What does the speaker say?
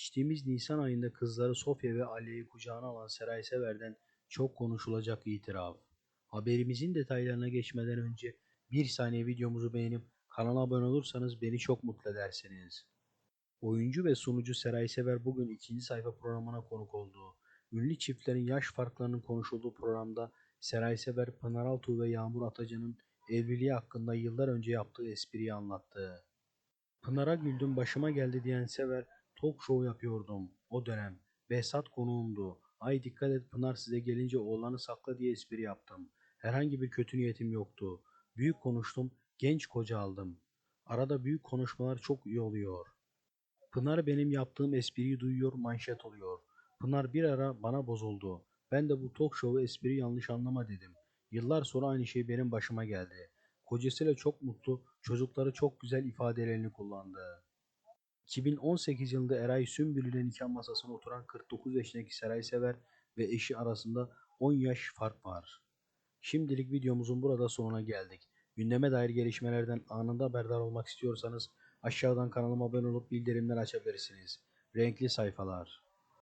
Geçtiğimiz Nisan ayında kızları Sofya ve Aliye'yi kucağına alan Seray Sever'den çok konuşulacak itiraf. Haberimizin detaylarına geçmeden önce bir saniye videomuzu beğenip kanala abone olursanız beni çok mutlu edersiniz. Oyuncu ve sunucu Seray Sever bugün ikinci sayfa programına konuk oldu. Ünlü çiftlerin yaş farklarının konuşulduğu programda Seray Sever, Pınar Altuğ ve Yağmur Atacan'ın evliliği hakkında yıllar önce yaptığı espriyi anlattı. Pınar'a güldüm başıma geldi diyen Sever, talk show yapıyordum o dönem. Behzat konuğumdu. Ay dikkat et Pınar size gelince oğlanı sakla diye espri yaptım. Herhangi bir kötü niyetim yoktu. Büyük konuştum, genç koca aldım. Arada büyük konuşmalar çok iyi oluyor. Pınar benim yaptığım espriyi duyuyor, manşet oluyor. Pınar bir ara bana bozuldu. Ben de bu talk show'u espri yanlış anlama dedim. Yıllar sonra aynı şey benim başıma geldi. Kocasıyla çok mutlu, çocukları çok güzel ifadelerini kullandı. 2018 yılında Eray Sümbül ile nikah masasına oturan 49 yaşındaki Seray Sever ve eşi arasında 10 yaş fark var. Şimdilik videomuzun burada sonuna geldik. Gündeme dair gelişmelerden anında haberdar olmak istiyorsanız aşağıdan kanalıma abone olup bildirimler açabilirsiniz. Renkli sayfalar.